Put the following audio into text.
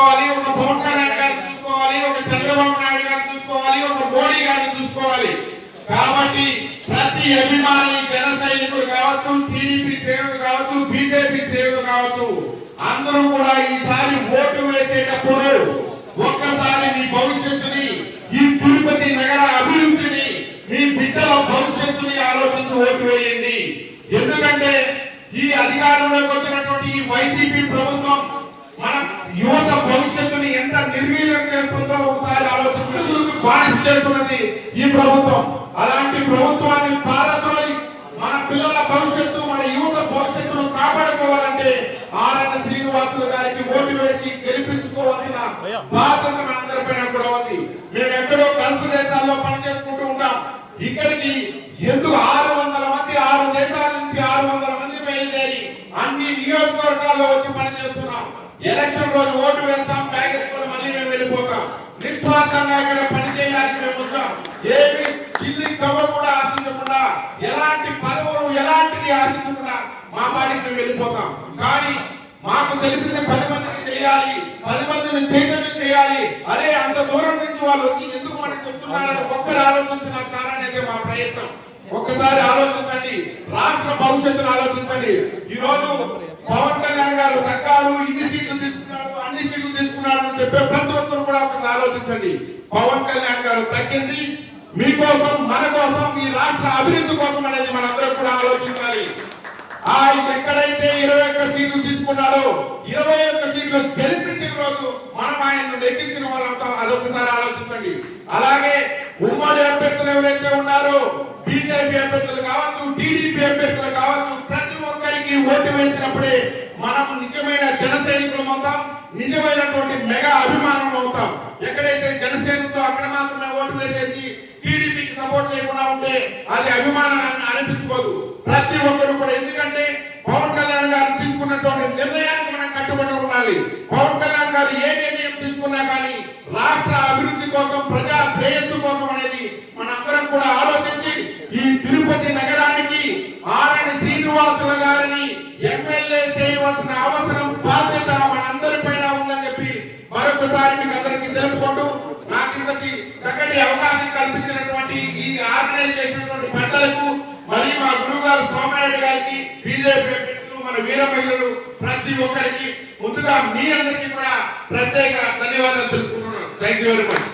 చూసుకోవాలి ఒక పవన్ కళ్యాణ్ గారిని చూసుకోవాలి ఒక చంద్రబాబు నాయుడు గారిని చూసుకోవాలి ఒక మోడీ గారిని చూసుకోవాలి కాబట్టి ప్రతి అభిమాని జన సైనికులు కావచ్చు టీడీపీ శ్రేణులు కావచ్చు బీజేపీ శ్రేణులు కావచ్చు అందరూ కూడా ఈసారి ఓటు వేసేటప్పుడు ఒక్కసారి మీ భవిష్యత్తుని ఈ తిరుపతి నగర అభివృద్ధిని మీ బిడ్డల భవిష్యత్తుని ఆలోచించి ఓటు వేయండి. ఎందుకంటే ఈ అధికారంలోకి వచ్చినటువంటి ఈ వైసీపీ ప్రభుత్వం మన యువత భవిష్యత్తుని ఎంత నిర్వీర్యం చేస్తుందో ఒకసారి ఆలోచించి బానిస చేస్తున్నది ఈ ప్రభుత్వం. అలాంటి ప్రభుత్వాన్ని పారద్రోలి మన పిల్లల భవిష్యత్తు మన యువత భవిష్యత్తును కాపాడుకోవాలంటే ఆరణ శ్రీనివాసులు గారికి ఓటు వేసి గెలిపించుకోవాల్సిన బాధ్యత మనందరిపైన కూడా ఉంది. మేము ఎక్కడో గల్ఫ్ దేశాల్లో పనిచేసుకుంటూ ఉంటాం. ఇక్కడికి ఎందుకు ఆరు వందల మంది ఆరు దేశాల నుంచి ఆరు వందల మంది బయలుదేరి అన్ని నియోజకవర్గాల్లో వచ్చి పనిచేస్తున్నాం ఎలక్షన్ రోజు ఓటు వేస్తాం బ్యాగ్ ఎత్తుకొని మళ్ళీ మేము వెళ్ళిపోతాం నిస్వార్థంగా ఇక్కడ పని చేయడానికి మేము వచ్చాం. ఏమి చిల్లి కవ్వ కూడా ఆశించకుండా ఎలాంటి పదవులు ఎలాంటిది ఆశించకుండా మా పాటికి మేము వెళ్ళిపోతాం. కానీ మాకు తెలిసిన పది మందిని చేయాలి పది మందిని చైతన్యం చేయాలి. అరే అంత దూరం నుంచి వాళ్ళు వచ్చి ఎందుకు మనం చెప్తున్నారని ఒక్కరు ఆలోచించిన చాలనేది మా ప్రయత్నం. ఒక్కసారి ఆలోచించండి రాష్ట్ర భవిష్యత్తును ఆలోచించండి. ఈ రోజు పవన్ కళ్యాణ్ గారు తగ్గాడు ఇన్ని సీట్లు తీసుకున్నాడు అన్ని సీట్లు తీసుకున్నాడు అని చెప్పే ప్రతి ఆలోచించండి. పవన్ కళ్యాణ్ గారు తగ్గింది. మీకోసం మన కోసం ఈ రాష్ట్ర అభివృద్ధి కోసం అనేది మనందరం కూడా ఆలోచించాలి. ఆయన ఎక్కడైతే ఇరవై ఒక్క సీట్లు తీసుకున్నారో ఇరవై ఒక్క సీట్లు గెలిపించిన రోజు మనం ఆయన నెట్టించిన వాళ్ళంతా అదొకసారి ఆలోచించండి. అలాగే ఉమ్మడి అభ్యర్థులు ఎవరైతే ఉన్నారో బీజేపీ అభ్యర్థులు కావచ్చు టీడీపీ అభ్యర్థులు కావచ్చు ప్రతి ఒక్కరికి ఓటు వేసినప్పుడే మనం నిజమైన జన సైనికులం నిజమైనటువంటి మెగా అభిమానులు ఉంటే అది అభిమానం అనిపించుకోదు. ప్రతి ఒక్కరు కూడా. ఎందుకంటే పవన్ కళ్యాణ్ గారు తీసుకున్నటువంటి నిర్ణయానికి మనం కట్టుబడి ఉండాలి. పవన్ కళ్యాణ్ గారు ఏ నిర్ణయం తీసుకున్నా కానీ రాష్ట్ర అభివృద్ధి కోసం ప్రజా శ్రేయస్సు కోసం అనేది మనందరం కూడా ఆలోచించి ఈ తిరుపతి నగరానికి ఆర్ఎన్ శ్రీనివాసుల గారిని ఎమ్మెల్యే చేయవలసిన అవసరం బాధ్యత బీజేపీ మన వీర మహిళలు ప్రతి ఒక్కరికి ముందుగా మీ అందరికీ కూడా ప్రత్యేక ధన్యవాదాలు తెలుపుకుంటున్నాను. Thank you very much